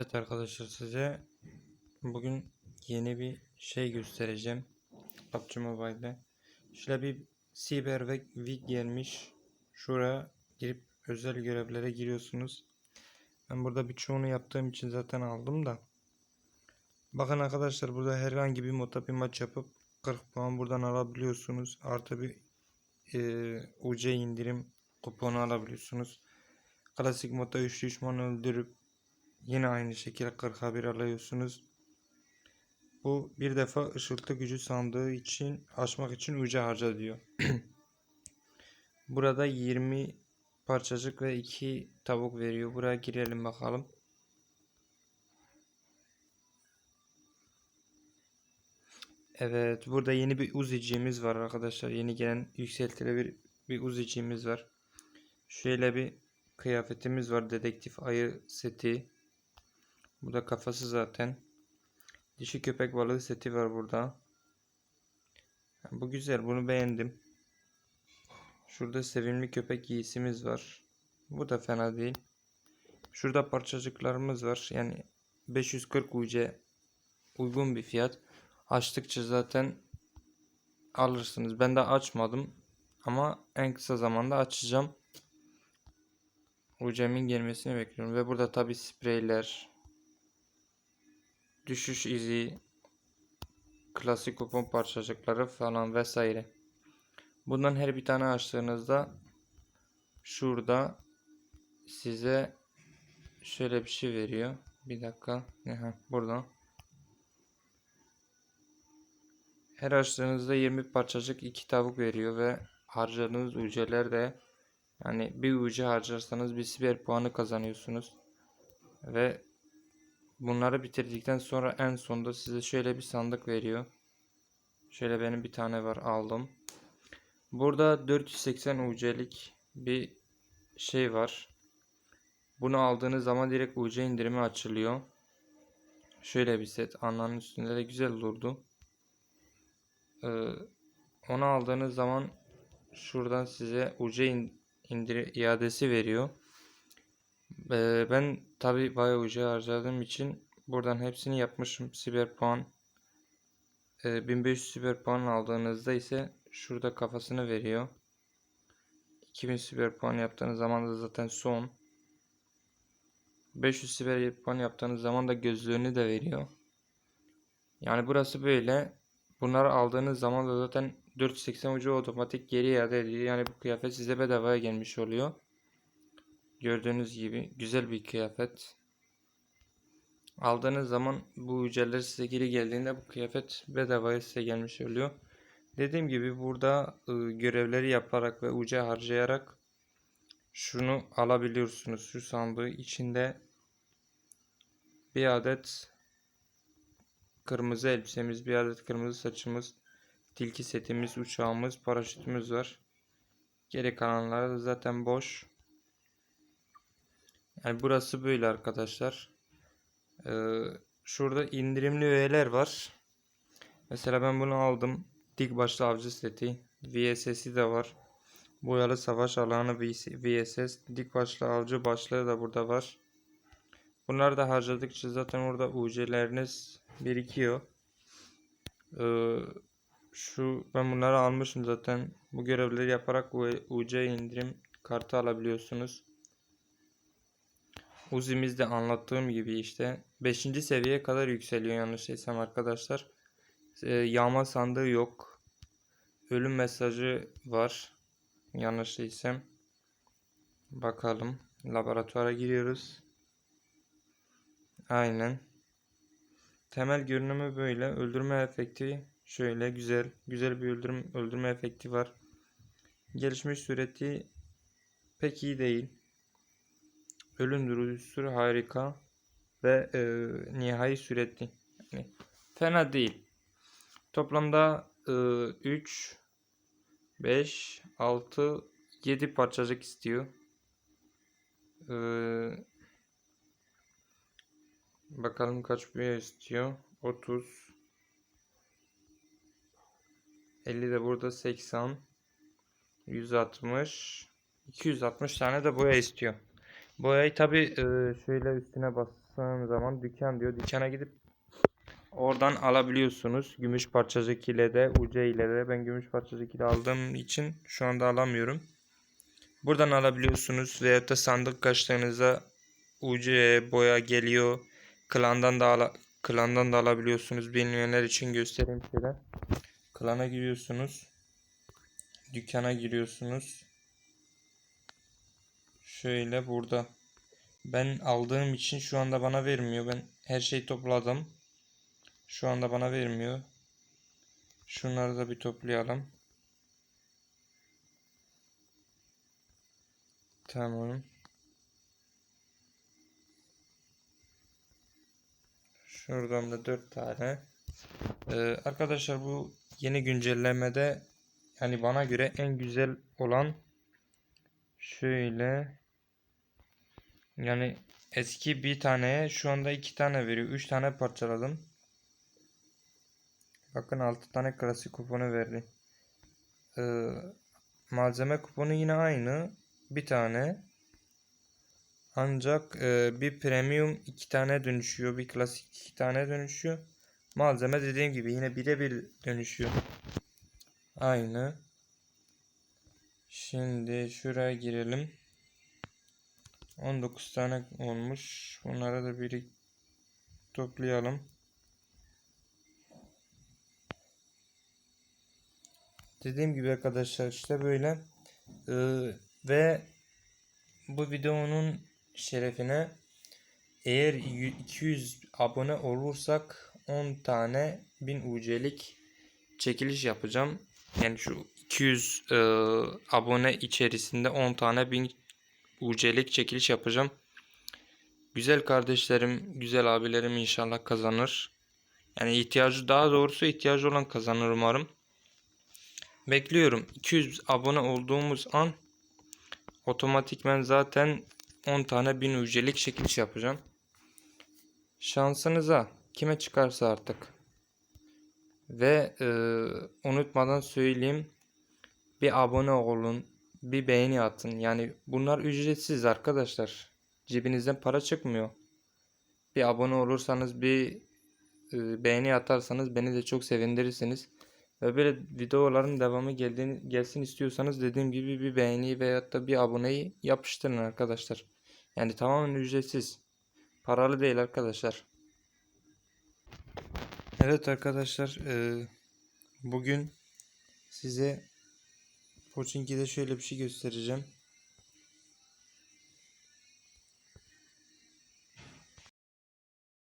Evet arkadaşlar size bugün yeni bir şey göstereceğim. PUBG Mobile'de. Şöyle bir ve wig gelmiş. Şuraya girip özel görevlere giriyorsunuz. Ben burada birçoğunu yaptığım için zaten aldım da. Bakın arkadaşlar burada herhangi bir modda bir maç yapıp 40 puan buradan alabiliyorsunuz. Artı bir eee, UC indirim kuponu alabiliyorsunuz. Klasik modda 3 düşman öldürüp Yine aynı şekilde 40'a 1 alıyorsunuz. Bu bir defa ışıltı gücü sandığı için açmak için uca harca diyor. Burada 20 parçacık ve 2 tavuk veriyor. Buraya girelim bakalım. Evet, burada yeni bir uzicimiz var arkadaşlar. Yeni gelen yükseltili bir bir uzicimiz var. Şöyle bir kıyafetimiz var. Dedektif ayı seti. Bu da kafası zaten. Dişi köpek balığı seti var burada. Bu güzel. Bunu beğendim. Şurada sevimli köpek giysimiz var. Bu da fena değil. Şurada parçacıklarımız var. Yani 540 UC uygun bir fiyat. Açtıkça zaten alırsınız. Ben de açmadım. Ama en kısa zamanda açacağım. UC'min gelmesini bekliyorum. Ve burada tabi spreyler, düşüş izi, klasik kupon parçacıkları falan vesaire. Bundan her bir tane açtığınızda şurada size şöyle bir şey veriyor. Bir dakika. Aha, burada. Her açtığınızda 20 parçacık iki tavuk veriyor ve harcadığınız UC'ler de yani bir UC harcarsanız bir siber puanı kazanıyorsunuz. Ve Bunları bitirdikten sonra en sonda size şöyle bir sandık veriyor. Şöyle benim bir tane var aldım. Burada 480 UC'lik bir şey var. Bunu aldığınız zaman direkt UC indirimi açılıyor. Şöyle bir set. Anlanın üstünde de güzel durdu. Ee, onu aldığınız zaman şuradan size UC indir iadesi veriyor. Ee, ben tabi bayağı ucu harcadığım için buradan hepsini yapmışım. Siber puan. Ee, 1500 siber puan aldığınızda ise şurada kafasını veriyor. 2000 siber puan yaptığınız zaman da zaten son. 500 siber puan yaptığınız zaman da gözlüğünü de veriyor. Yani burası böyle. Bunları aldığınız zaman da zaten 480 ucu otomatik geri iade ediyor. Yani bu kıyafet size bedavaya gelmiş oluyor. Gördüğünüz gibi güzel bir kıyafet. Aldığınız zaman bu ücretler size geri geldiğinde bu kıyafet bedavaya size gelmiş oluyor. Dediğim gibi burada ıı, görevleri yaparak ve uca harcayarak şunu alabiliyorsunuz. Şu sandığı içinde bir adet kırmızı elbisemiz, bir adet kırmızı saçımız, tilki setimiz, uçağımız, paraşütümüz var. Geri kalanları zaten boş. Yani burası böyle arkadaşlar. Ee, şurada indirimli üyeler var. Mesela ben bunu aldım. Dik başlı avcı seti. VSS'i de var. Boyalı savaş alanı VSS. Dik başlı avcı başlığı da burada var. Bunları da harcadıkça zaten orada UC'leriniz birikiyor. Ee, şu ben bunları almışım zaten. Bu görevleri yaparak UC indirim kartı alabiliyorsunuz. Uzi'mizde anlattığım gibi işte 5. seviyeye kadar yükseliyor yanlış değilsem arkadaşlar. E, yağma sandığı yok. Ölüm mesajı var. Yanlış değilsem. Bakalım. Laboratuvara giriyoruz. Aynen. Temel görünümü böyle. Öldürme efekti şöyle güzel. Güzel bir öldürüm, öldürme efekti var. Gelişmiş süreti pek iyi değil. Ölüm dürüstü harika ve e, nihai süretli. Yani fena değil. Toplamda e, 3 5 6 7 parçacık istiyor. E, bakalım kaç büyü istiyor. 30 50 de burada 80 160 260 tane de boya istiyor. Boyayı tabi e, şöyle üstüne bas bastığım zaman dükkan diyor. Dükkana gidip oradan alabiliyorsunuz. Gümüş parçacık ile de UC ile de ben gümüş parçacık ile aldığım için şu anda alamıyorum. Buradan alabiliyorsunuz veyahut da sandık açtığınızda UC boya geliyor. Klandan da ala, klandan da alabiliyorsunuz. Bilmeyenler için göstereyim şöyle. Klana giriyorsunuz. Dükkana giriyorsunuz. Şöyle burada. Ben aldığım için şu anda bana vermiyor. Ben her şeyi topladım. Şu anda bana vermiyor. Şunları da bir toplayalım. Tamam. Şuradan da 4 tane. Ee, arkadaşlar bu yeni güncellemede yani bana göre en güzel olan şöyle yani eski bir taneye şu anda iki tane veriyor. Üç tane parçaladım. Bakın altı tane klasik kuponu verdi. Ee, malzeme kuponu yine aynı. Bir tane. Ancak e, bir premium iki tane dönüşüyor. Bir klasik iki tane dönüşüyor. Malzeme dediğim gibi yine birebir dönüşüyor. Aynı. Şimdi şuraya girelim. 19 tane olmuş. Bunları da biri toplayalım. Dediğim gibi arkadaşlar işte böyle Ee, ve bu videonun şerefine eğer y- 200 abone olursak 10 tane 1000 UC'lik çekiliş yapacağım. Yani şu 200 e, abone içerisinde 10 tane 1000 UC'lik çekiliş yapacağım. Güzel kardeşlerim, güzel abilerim inşallah kazanır. Yani ihtiyacı daha doğrusu ihtiyacı olan kazanır umarım. Bekliyorum. 200 abone olduğumuz an otomatikmen zaten 10 tane 1000 UC'lik çekiliş yapacağım. Şansınıza kime çıkarsa artık. Ve e, unutmadan söyleyeyim. Bir abone olun. Bir beğeni atın. Yani bunlar ücretsiz arkadaşlar. Cebinizden para çıkmıyor. Bir abone olursanız bir e, beğeni atarsanız beni de çok sevindirirsiniz. Ve böyle videoların devamı geldiğini, gelsin istiyorsanız dediğim gibi bir beğeni veyahut da bir aboneyi yapıştırın arkadaşlar. Yani tamamen ücretsiz. Paralı değil arkadaşlar. Evet arkadaşlar e, bugün size Pochinki'de şöyle bir şey göstereceğim.